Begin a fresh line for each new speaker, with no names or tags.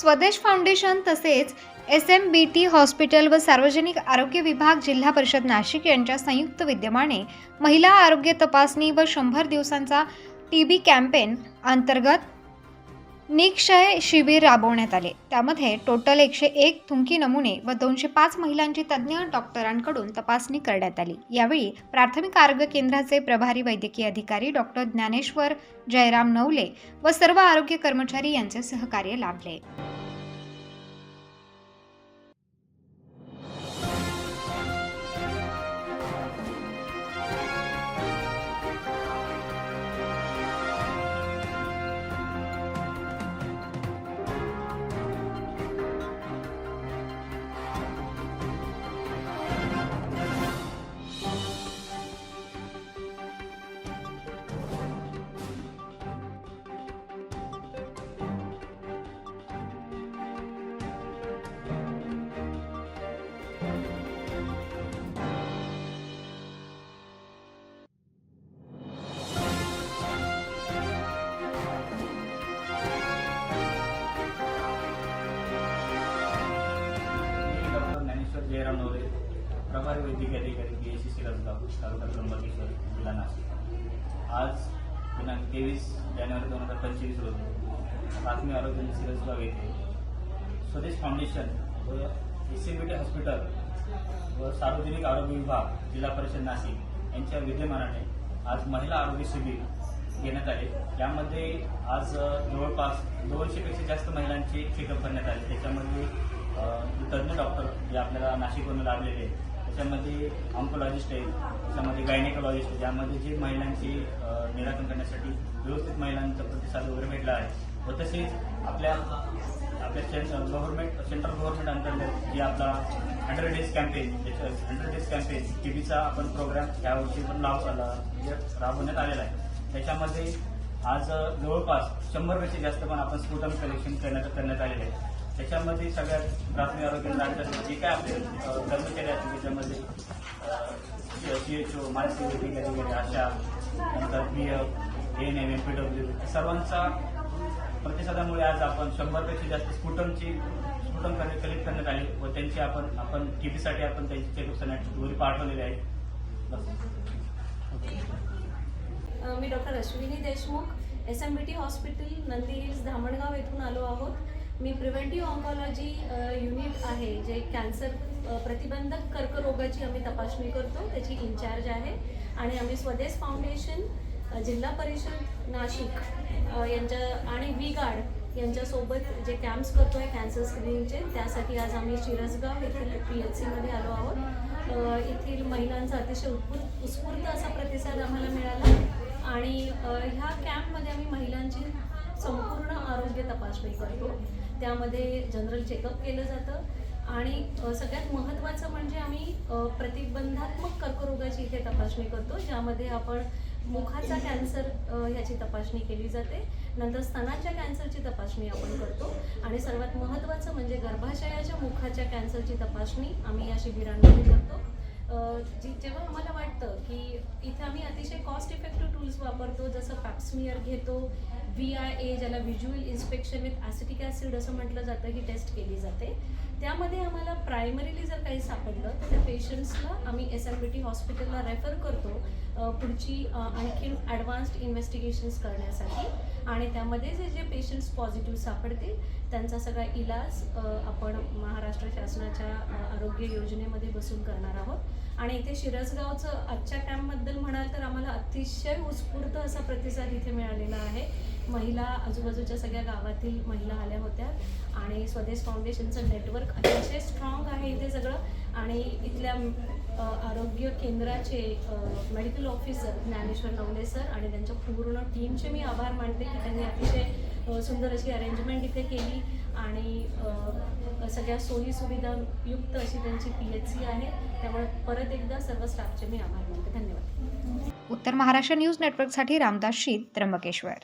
स्वदेश foundation तसेच S M B T hospital व सार्वजनिक आरोग्य विभाग जिल्हा परिषद नाशिक यांच्या संयुक्त विद्यमाने महिला आरोग्य तपासणी व शंभर दिवसांचा टी बी कॅम्पेन अंतर्गत निक्षय शिबिर राबवण्यात आले. त्यामध्ये टोटल एकशे एक थुंकी नमुने व दोनशे पाच महिलांची तज्ज्ञ डॉक्टरांकडून तपासणी करण्यात आली. यावेळी प्राथमिक आरोग्य केंद्राचे प्रभारी वैद्यकीय अधिकारी डॉक्टर ज्ञानेश्वर जयराम नवले व सर्व आरोग्य कर्मचारी यांचे सहकार्य लाभले.
ज्ञानेश्वर प्रभारी वैद्यकीय अधिकारी बी एस सी तालुका त्र्यंबकेश्वर जिल्हा नाशिक. आज दिनांक तेवीस जानेवारी दोन हजार पंचवीस रोजी प्राथमिक आरोग्य सिरसगाव येथे स्वदेश फाउंडेशन व एसीबीटी हॉस्पिटल व सार्वजनिक आरोग्य विभाग जिल्हा परिषद नाशिक यांच्या विद्यमानाने आज महिला आरोग्य शिबिर घेण्यात आले. यामध्ये आज जवळपास दोनशेपेक्षा जास्त महिलांचे चेकअप करण्यात आले. तज्ज्ञ डॉक्टर जे आपल्याला नाशिकवरून लाभलेले आहेत त्याच्यामध्ये ऑन्कोलॉजिस्ट आहेत त्याच्यामध्ये गायनेकोलॉजिस्ट आहे ज्यामध्ये जे महिलांचे निराकरण करण्यासाठी व्यवस्थित महिलांचा प्रतिसाद वगैरे भेटला आहे. व तसेच आपल्या आपल्या गव्हर्नमेंट सेंट्रल गव्हर्नमेंट अंतर्गत जे आपला hundred days campaign hundred days campaign टीबीचा आपण प्रोग्राम यावर्षी पण लाव म्हणजे राबवण्यात आलेला आहे. त्याच्यामध्ये आज जवळपास शंभरपेक्षा जास्त पण आपण स्फुटम कलेक्शन करण्यात करण्यात आलेलं आहे. त्याच्यामध्ये सगळ्यात प्राथमिक आरोग्य केंद्रांच्या जे म्हणजे काय आपले कर्मचारी असतील त्याच्यामध्ये सी एच ओ मानसिक वैद्यकीय अधिकारी आशा नंतर P F N M M P W सर्वांचा प्रतिसादामुळे आज आपण शंभरपेक्षा जास्त स्फुटमची स्फुटम कलेक्ट करण्यात आली व त्यांची आपण आपण टीपीसाठी आपण त्यांची चेकअप करण्याची दोरी पाठवलेली आहे.
मी doctor Ashwini Deshmukh S M B T hospital Nandi hills Dhamangaon येथून आलो आहोत. मी प्रिव्हेंटिव्ह ऑन्कॉलॉजी युनिट आहे जे कॅन्सर प्रतिबंधक कर्करोगाची आम्ही तपासणी करतो त्याची इन्चार्ज आहे. आणि आम्ही स्वदेश फाउंडेशन जिल्हा परिषद नाशिक यांच्या आणि वी गार्ड यांच्यासोबत जे कॅम्प्स करतो आहे कॅन्सर स्क्रीनिंगचे त्यासाठी आज आम्ही शिरसगाव येथील पी एच सीमध्ये आलो आहोत. येथील महिलांचा अतिशय उत्स्फूर्त उत्स्फूर्त असा प्रतिसाद आम्हाला मिळाला. आणि ह्या कॅम्पमध्ये आम्ही महिलांची संपूर्ण आरोग्य तपासणी करतो. त्यामध्ये जनरल चेकअप केलं जातं. आणि सगळ्यात महत्त्वाचं म्हणजे आम्ही प्रतिबंधात्मक कर्करोगाची इथे तपासणी करतो ज्यामध्ये आपण मुखाचा कॅन्सर ह्याची तपासणी केली जाते. नंतर स्तनाच्या कॅन्सरची तपासणी आपण करतो. आणि सर्वात महत्त्वाचं म्हणजे गर्भाशयाच्या मुखाच्या कॅन्सरची तपासणी आम्ही या शिबिरांमध्ये करतो. जी जेव्हा आम्हाला वाटतं की इथे आम्ही अतिशय कॉस्ट इफेक्टिव्ह टूल्स वापरतो जसं पॅप्समियर घेतो व्ही आय ए ज्याला visual inspection with acetic acid असं म्हटलं जातं ही टेस्ट केली जाते. त्यामध्ये आम्हाला प्रायमरीली जर काही सापडलं तर त्या पेशंट्सला आम्ही एस एम बी टी हॉस्पिटलला रेफर करतो पुढची आणखीन ॲडव्हान्स्ड इन्व्हेस्टिगेशन्स करण्यासाठी. आणि त्यामध्ये जे जे पेशंट्स पॉझिटिव्ह सापडतील त्यांचा सगळा इलाज आपण महाराष्ट्र शासनाच्या आरोग्य योजनेमध्ये बसून करणार आहोत. आणि इथे शिरसगावचं आजच्या कॅम्पबद्दल म्हणाल तर आम्हाला अतिशय उत्स्फूर्त असा प्रतिसाद इथे मिळालेला आहे. महिला आजूबाजूच्या सगळ्या गावातील महिला आल्या होत्या. आणि स्वदेश फाउंडेशनचं नेटवर्क अतिशय स्ट्रॉंग आहे इथे सगळं. आणि इथल्या आरोग्य केंद्राचे medical officer Dnyaneshwar Navale sir आणि त्यांच्या पूर्ण टीमचे मी आभार मानते की त्यांनी अतिशय सुंदर अशी अरेंजमेंट इथे केली. आणि सगळ्या सोयी सुविधा युक्त अशी त्यांची पी एच सी आहे. त्यामुळे परत एकदा सर्व स्टाफचे मी आभार मानते. धन्यवाद.
उत्तर महाराष्ट्र न्यूज नेटवर्कसाठी रामदास शीत त्र्यंबकेश्वर.